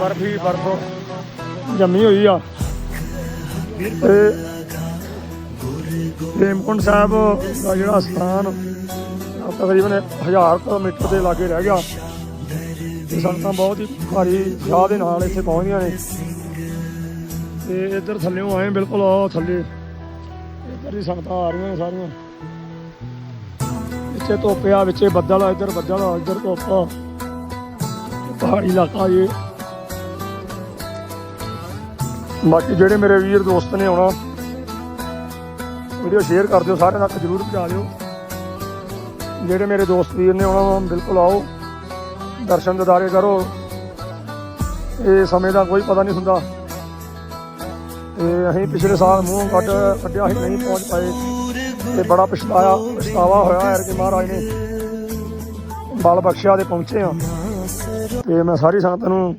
ਬਰਫੀ ਬਰਫ। ਜੰਮੀ ਹੋਈ ਆ। ਤੇ ਹੇਮਕੁੰਡ ਸਾਹਿਬ ਦਾ ਜਿਹੜਾ ਸਥਾਨ ਤਕਰੀਬਨ 1000 ਕਿਲੋਮੀਟਰ ਦੇ ਲਾਗੇ ਰਹਿ ਗਿਆ। ਸੰਗਤਾਂ ਬਹੁਤ ਹੀ ਭਾਰੀ ਚਾਹ ਦੇ ਨਾਲ ਇੱਥੇ ਪਹੁੰਚਦੀਆਂ ਨੇ। ਤੇ ਇੱਧਰ ਥੱਲੇੋਂ ਆਏ, ਬਿਲਕੁਲ ਉਹ ਥੱਲੇ। ਇੱਧਰ ਹੀ ਸੰਗਤਾਂ ਆ ਰਹੀਆਂ ਨੇ ਸਾਰੀਆਂ। ਵਿੱਚੇ ਧੁੱਪ ਆ, ਵਿੱਚੇ ਬੱਦਲ ਆ, ਇੱਧਰ ਬੱਦਲ ਆ, ਇੱਧਰ ਧੁੱਪ ਆ। ਪਹਾੜੀ ਇਲਾਕਾ ਇਹ ਬਾਕੀ ਜਿਹੜੇ ਮੇਰੇ ਵੀਰ ਦੋਸਤ ਨੇ ਆਉਣਾ ਵੀਡੀਓ ਸ਼ੇਅਰ ਕਰ ਦਿਓ ਸਾਰਿਆਂ ਤੱਕ ਜਰੂਰ ਪਹੁੰਚਾ ਦਿਓ। ਜਿਹੜੇ ਮੇਰੇ ਦੋਸਤ ਵੀਰ ਨੇ ਆਉਣਾ ਵਾ, ਬਿਲਕੁਲ ਆਓ ਦਰਸ਼ਨ ਦਿਦਾਰੇ ਕਰੋ। ਇਹ ਸਮੇਂ ਦਾ ਕੋਈ ਪਤਾ ਨਹੀਂ ਹੁੰਦਾ। ਤੇ ਅਸੀਂ ਪਿਛਲੇ ਸਾਲ ਮੂੰਹ ਕੱਢ ਕੱਢਿਆ ਸੀ ਨਹੀਂ ਪਹੁੰਚ ਪਾਏ। ਤੇ ਬੜਾ ਪਛਤਾਇਆ ਪਛਤਾਵਾ ਹੋਇਆ ਹੈ ਕਿ ਮਹਾਰਾਜ ਨੇ। ਬਲ ਬਖਸ਼ਿਆ ਦੇ ਪਹੁੰਚੇ ਆ ਤੇ ਮੈਂ ਸਾਰੀ ਸੰਗਤ ਨੂੰ